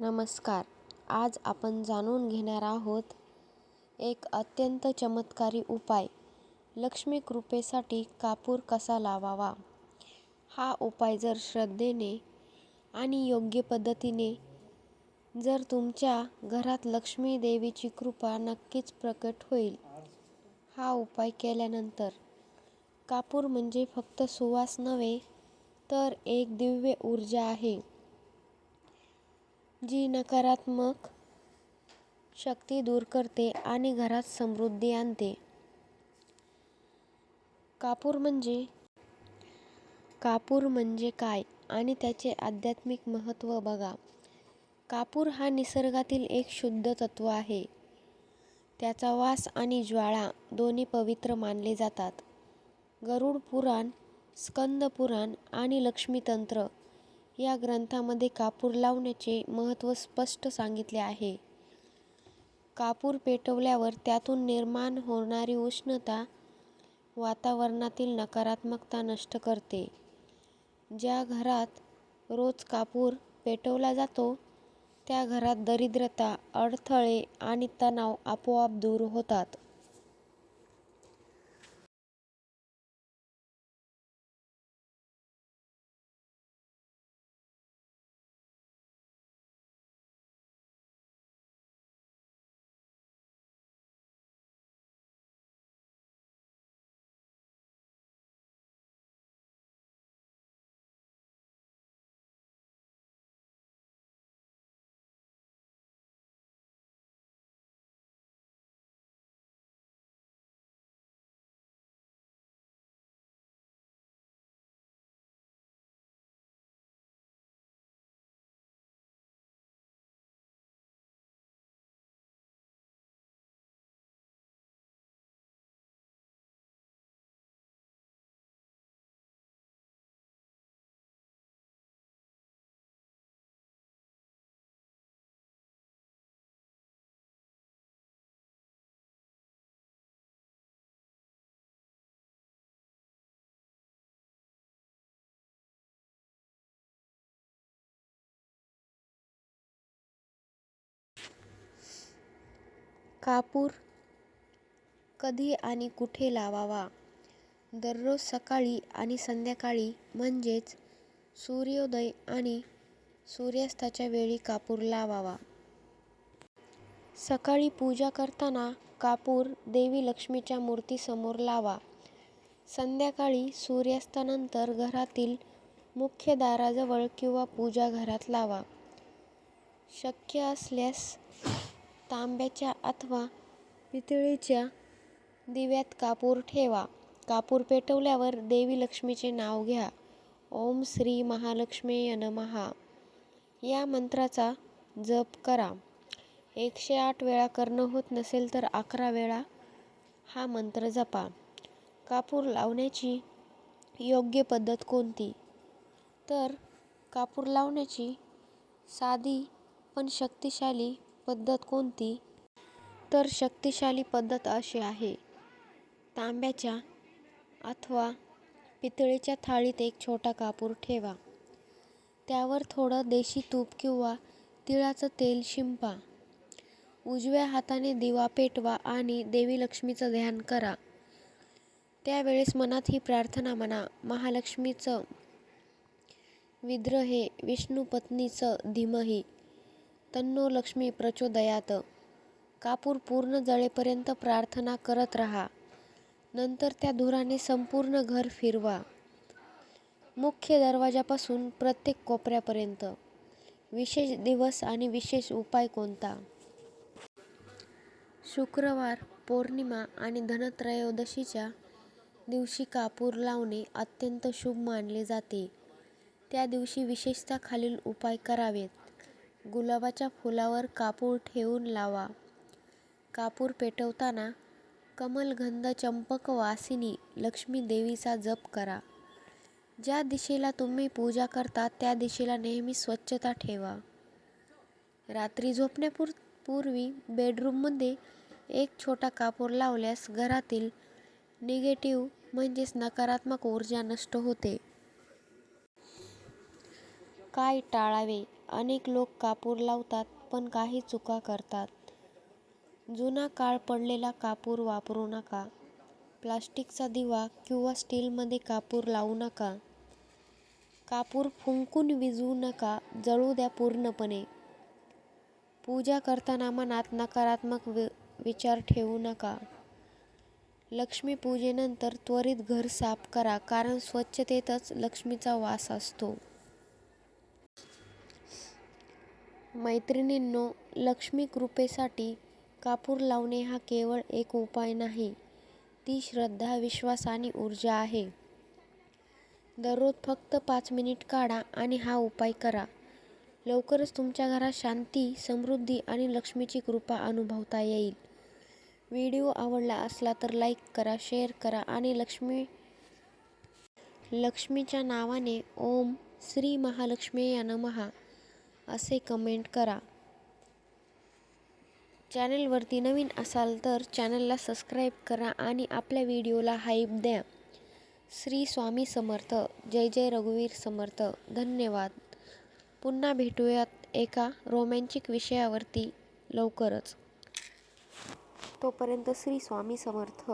नमस्कार. आज आपण जाणून घेणार आहोत एक अत्यंत चमत्कारी उपाय. लक्ष्मी कृपेसाठी कापूर कसा लावावा? हा उपाय जर श्रद्धेने आणि योग्य पद्धतीने जर तुमच्या घरात लक्ष्मी देवीची कृपा नक्कीच प्रकट होईल. हा उपाय केल्यानंतर कापूर म्हणजे फक्त सुवास नव्हे तर एक दिव्य ऊर्जा आहे. जी नकारात्मक शक्ती दूर करते आणि घरात समृद्धी आणते. कापूर म्हणजे? कापूर म्हणजे काय आणि त्याचे आध्यात्मिक महत्त्व बघा. कापूर हा निसर्गातील एक शुद्ध तत्व आहे. त्याचा वास आणि ज्वाळा दोन्ही पवित्र मानले जातात. गरुड पुराण स्कंद पुराण आणि लक्ष्मीतंत्र या ग्रंथामध्ये कापूर लावण्याचे महत्त्व स्पष्ट सांगितले आहे. कापूर पेटवल्यावर त्यातून निर्माण होणारी उष्णता वातावरणातील नकारात्मकता नष्ट करते. ज्या घरात रोज कापूर पेटवला जातो त्या घरात दरिद्रता अडथळे आणि तणाव आपोआप दूर होतात. कापूर कधी आणि कुठे लावावा? दररोज सकाळी आणि संध्याकाळी म्हणजेच सूर्योदय आणि सूर्यास्ताच्या वेळी कापूर लावावा. सकाळी पूजा करताना कापूर देवी लक्ष्मीच्या मूर्तीसमोर लावा. संध्याकाळी सूर्यास्तानंतर घरातील मुख्य दाराजवळ किंवा पूजा घरात लावा. शक्य असल्यास तांब्याच्या अथवा पितळेच्या दिव्यात कापूर ठेवा. कापूर पेटवल्यावर देवी लक्ष्मीचे नाव घ्या. ओम श्री महालक्ष्मी नमहा. या मंत्राचा जप करा. एकशे आठ वेळा करणं होत नसेल तर अकरा वेळा हा मंत्र जपा. कापूर लावण्याची योग्य पद्धत कोणती? तर कापूर लावण्याची साधी पण शक्तिशाली पद्धत कोणती? तर शक्तिशाली पद्धत अशी आहे. तांब्याच्या अथवा पितळीच्या थाळीत एक छोटा कापूर ठेवा. त्यावर थोडं देशी तूप किंवा तिळाचं तेल शिंपा. उजव्या हाताने दिवा पेटवा आणि देवी लक्ष्मीचं ध्यान करा. त्यावेळेस मनात ही प्रार्थना म्हणा. महालक्ष्मीचं विद्रोहे विष्णुपत्नीचं धीमही. तन्नो लक्ष्मी प्रचोदयात. कापूर पूर्ण जळेपर्यंत प्रार्थना करत राहा. नंतर त्या धुराने संपूर्ण घर फिरवा. मुख्य दरवाजापासून प्रत्येक कोपऱ्यापर्यंत. विशेष दिवस आणि विशेष उपाय कोणता? शुक्रवार पौर्णिमा आणि धनत्रयोदशीच्या दिवशी कापूर लावणे अत्यंत शुभ मानले जाते. त्या दिवशी विशेषतः खालील उपाय करावेत. गुलाबाच्या फुलावर कापूर ठेवून लावा. कापूर पेटवताना कमलगंध चंपक वासिनी लक्ष्मी देवीचा जप करा. ज्या दिशेला तुम्ही पूजा करता त्या दिशेला नेहमी स्वच्छता ठेवा. रात्री झोपण्यापूर पूर्वी बेडरूममध्ये एक छोटा कापूर लावल्यास घरातील निगेटिव्ह म्हणजेच नकारात्मक ऊर्जा नष्ट होते. काय टाळावे? अनेक लोक कापूर लावतात पण काही चुका करतात. जुना काळ पडलेला कापूर वापरू नका. प्लास्टिकचा दिवा किंवा स्टीलमध्ये कापूर लावू नका. कापूर फुंकून विजवू नका, जळू द्या पूर्णपणे. पूजा करताना मनात नकारात्मक विचार ठेवू नका. लक्ष्मीपूजेनंतर त्वरित घर साफ करा कारण स्वच्छतेतच लक्ष्मीचा वास असतो. मैत्रिणींनो, लक्ष्मीकृपेसाठी कापूर लावणे हा केवळ एक उपाय नाही, ती श्रद्धा, विश्वास आणि ऊर्जा आहे. दररोज फक्त पाच मिनिट काढा आणि हा उपाय करा. लवकरच तुमच्या घरात शांती, समृद्धी आणि लक्ष्मीची कृपा अनुभवता येईल. व्हिडिओ आवडला असला तर लाईक करा, शेअर करा आणि लक्ष्मी लक्ष्मीच्या नावाने 'ओम श्री महालक्ष्मी या नमहा असे कमेंट करा. चॅनलवरती नवीन असाल तर चॅनलला सबस्क्राईब करा आणि आपल्या व्हिडिओला हाईप द्या. श्री स्वामी समर्थ. जय जय रघुवीर समर्थ. धन्यवाद. पुन्हा भेटूयात एका रोमॅन्चिक विषयावरती लवकरच. तोपर्यंत श्री स्वामी समर्थ.